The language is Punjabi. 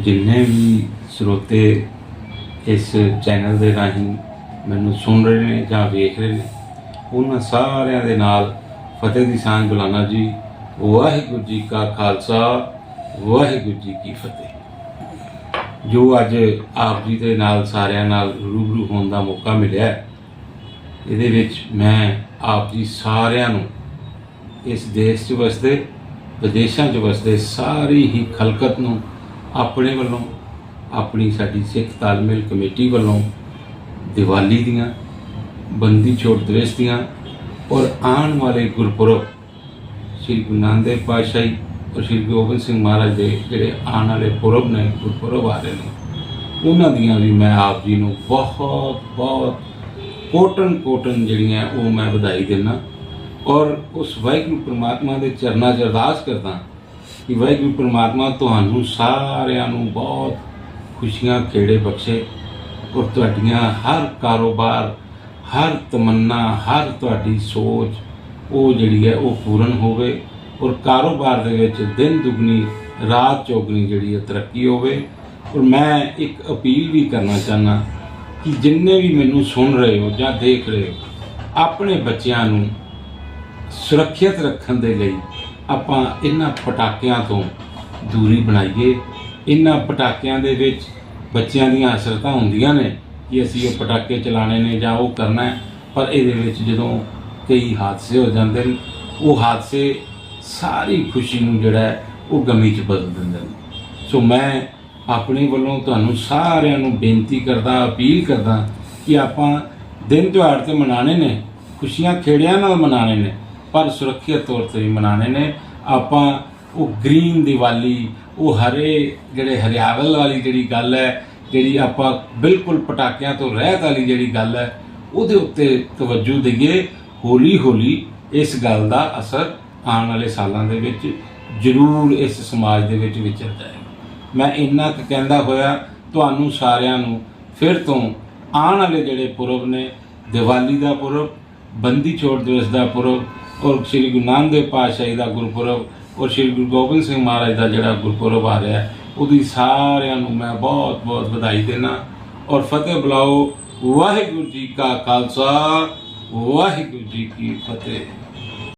ਜਿੰਨੇ ਵੀ ਸਰੋਤੇ ਇਸ ਚੈਨਲ ਦੇ ਰਾਹੀਂ ਮੈਨੂੰ ਸੁਣ ਰਹੇ ਨੇ ਜਾਂ ਵੇਖ ਰਹੇ ਨੇ, ਉਹਨਾਂ ਸਾਰਿਆਂ ਦੇ ਨਾਲ ਫਤਿਹ ਦੀ ਸਾਂਝ ਬੁਲਾਣਾ ਜੀ। ਵਾਹਿਗੁਰੂ ਜੀ ਕਾ ਖਾਲਸਾ, ਵਾਹਿਗੁਰੂ ਜੀ ਕੀ ਫਤਿਹ। ਜੋ ਅੱਜ ਆਪ ਜੀ ਦੇ ਨਾਲ ਸਾਰਿਆਂ ਨਾਲ ਰੂਬਰੂ ਹੋਣ ਦਾ ਮੌਕਾ ਮਿਲਿਆ ਇਹਦੇ ਵਿੱਚ ਮੈਂ ਆਪ ਜੀ ਸਾਰਿਆਂ ਨੂੰ ਇਸ ਦੇਸ਼ 'ਚ ਵਸਦੇ, ਵਿਦੇਸ਼ਾਂ 'ਚ ਵਸਦੇ ਸਾਰੀ ਹੀ ਖਲਕਤ ਨੂੰ ਆਪਣੇ ਵੱਲੋਂ, ਆਪਣੀ ਸਾਡੀ ਸਿੱਖ ਤਾਲਮੇਲ ਕਮੇਟੀ ਵੱਲੋਂ ਦੀਵਾਲੀ ਦੀਆਂ, ਬੰਦੀ ਛੋੜ ਦਿਵਸ ਦੀਆਂ ਔਰ ਆਉਣ ਵਾਲੇ ਗੁਰਪੁਰਬ ਸ੍ਰੀ ਗੁਰੂ ਨਾਨਕ ਦੇਵ ਪਾਤਸ਼ਾਹੀ ਔਰ ਸ੍ਰੀ ਗੁਰੂ ਗੋਬਿੰਦ ਸਿੰਘ ਮਹਾਰਾਜ ਦੇ ਜਿਹੜੇ ਆਉਣ ਵਾਲੇ ਪੁਰਬ ਨੇ, ਗੁਰਪੁਰਬ ਆ ਰਹੇ ਨੇ, ਉਹਨਾਂ ਦੀਆਂ ਵੀ ਮੈਂ ਆਪ ਜੀ ਨੂੰ ਬਹੁਤ ਬਹੁਤ ਕੋਟਨ ਕੋਟਨ ਜਿਹੜੀਆਂ ਉਹ ਮੈਂ ਵਧਾਈ ਦਿੰਦਾ ਔਰ ਉਸ ਵਾਹਿਗੁਰੂ ਪ੍ਰਮਾਤਮਾ ਦੇ ਚਰਨਾਂ 'ਚ ਅਰਦਾਸ ਕਰਦਾ ਕਿ ਵਾਹਿਗੁਰੂ ਪ੍ਰਮਾਤਮਾ ਤੁਹਾਨੂੰ ਸਾਰਿਆਂ ਨੂੰ ਬਹੁਤ ਖੁਸ਼ੀਆਂ, ਖੇੜੇ ਬਖਸ਼ੇ ਔਰ ਤੁਹਾਡੀਆਂ ਹਰ ਕਾਰੋਬਾਰ, ਹਰ ਤਮੰਨਾ, ਹਰ ਤੁਹਾਡੀ ਸੋਚ, ਉਹ ਜਿਹੜੀ ਹੈ ਉਹ ਪੂਰਨ ਹੋਵੇ ਔਰ ਕਾਰੋਬਾਰ ਦੇ ਵਿੱਚ ਦਿਨ ਦੁਗਣੀ, ਰਾਤ ਚੌਗਣੀ ਜਿਹੜੀ ਹੈ ਤਰੱਕੀ ਹੋਵੇ। ਔਰ ਮੈਂ ਇੱਕ ਅਪੀਲ ਵੀ ਕਰਨਾ ਚਾਹਨਾ ਕਿ ਜਿੰਨੇ ਵੀ ਮੈਨੂੰ ਸੁਣ ਰਹੇ ਹੋ ਜਾਂ ਦੇਖ ਰਹੇ ਹੋ, ਆਪਣੇ ਬੱਚਿਆਂ ਨੂੰ ਸੁਰੱਖਿਅਤ ਰੱਖਣ ਦੇ ਲਈ ਆਪਾਂ ਇਹਨਾਂ ਪਟਾਕਿਆਂ ਤੋਂ ਦੂਰੀ ਬਣਾਈਏ। ਇਹਨਾਂ ਪਟਾਕਿਆਂ ਦੇ ਵਿੱਚ ਬੱਚਿਆਂ ਦੀਆਂ ਅਸਰਤਾਂ ਹੁੰਦੀਆਂ ਨੇ ਕਿ ਅਸੀਂ ਉਹ ਪਟਾਕੇ ਚਲਾਣੇ ਨੇ ਜਾਂ ਉਹ ਕਰਨਾ ਹੈ, ਪਰ ਇਹਦੇ ਵਿੱਚ ਜਦੋਂ ਕਈ ਹਾਦਸੇ ਹੋ ਜਾਂਦੇ ਨੇ, ਉਹ ਹਾਦਸੇ ਸਾਰੀ ਖੁਸ਼ੀ ਨੂੰ ਜਿਹੜਾ ਉਹ ਗਮੀ 'ਚ ਬਦਲ ਦਿੰਦੇ ਨੇ। ਸੋ ਮੈਂ ਆਪਣੇ ਵੱਲੋਂ ਤੁਹਾਨੂੰ ਸਾਰਿਆਂ ਨੂੰ ਬੇਨਤੀ ਕਰਦਾ, ਅਪੀਲ ਕਰਦਾ ਕਿ ਆਪਾਂ ਦਿਨ ਤਿਉਹਾਰ ਤੇ ਮਨਾਣੇ ਨੇ, ਖੁਸ਼ੀਆਂ ਖੇੜਿਆਂ ਨਾਲ ਮਨਾਣੇ ਨੇ ਪਰ ਸੁਰੱਖਿਅਤ ਤੌਰ ਤੇ ਵੀ ਮਨਾਣੇ ਨੇ। ਆਪਾਂ ਉਹ ਗ੍ਰੀਨ ਦੀਵਾਲੀ, ਉਹ ਹਰੇ ਜਿਹੜੇ ਹਰਿਆਵਲ ਵਾਲੀ ਜਿਹੜੀ ਗੱਲ ਹੈ, ਜਿਹੜੀ ਆਪਾਂ ਬਿਲਕੁਲ ਪਟਾਕਿਆਂ ਤੋਂ ਰਹਿਤ ਵਾਲੀ ਜਿਹੜੀ ਗੱਲ ਹੈ, ਉਹਦੇ ਉੱਤੇ ਤਵੱਜੂ ਦਈਏ। ਹੌਲੀ ਹੌਲੀ ਇਸ ਗੱਲ ਦਾ ਅਸਰ ਆਉਣ ਵਾਲੇ ਸਾਲਾਂ ਦੇ ਵਿੱਚ ਜ਼ਰੂਰ ਇਸ ਸਮਾਜ ਦੇ ਵਿੱਚ ਵਿਚਰਦਾ ਹੈ। ਮੈਂ ਇੰਨਾ ਕੁ ਕਹਿੰਦਾ ਹੋਇਆ, ਤੁਹਾਨੂੰ ਸਾਰਿਆਂ ਨੂੰ ਫਿਰ ਤੋਂ ਆਉਣ ਵਾਲੇ ਜਿਹੜੇ ਪੁਰਬ ਨੇ, ਦੀਵਾਲੀ ਦਾ ਪੁਰਬ ਬੰਦੀ ਛੋੜ ਦਿਵਸ ਦਾ ਪੁਰਬ ਔਰ ਸ੍ਰੀ ਗੁਰੂ ਨਾਨਕ ਦੇਵ ਪਾਤਸ਼ਾਹੀ ਦਾ ਗੁਰਪੁਰਬ ਔਰ ਸ੍ਰੀ ਗੁਰੂ ਗੋਬਿੰਦ ਸਿੰਘ ਮਹਾਰਾਜ ਦਾ ਜਿਹੜਾ ਗੁਰਪੁਰਬ ਆ ਰਿਹਾ ਉਹਦੀ ਸਾਰਿਆਂ ਨੂੰ ਮੈਂ ਬਹੁਤ ਬਹੁਤ ਵਧਾਈ ਦੇਣਾ ਔਰ ਫਤਿਹ ਬੁਲਾਓ। ਵਾਹਿਗੁਰੂ ਜੀ ਕਾ ਖਾਲਸਾ, ਵਾਹਿਗੁਰੂ ਜੀ ਕੀ ਫਤਿਹ।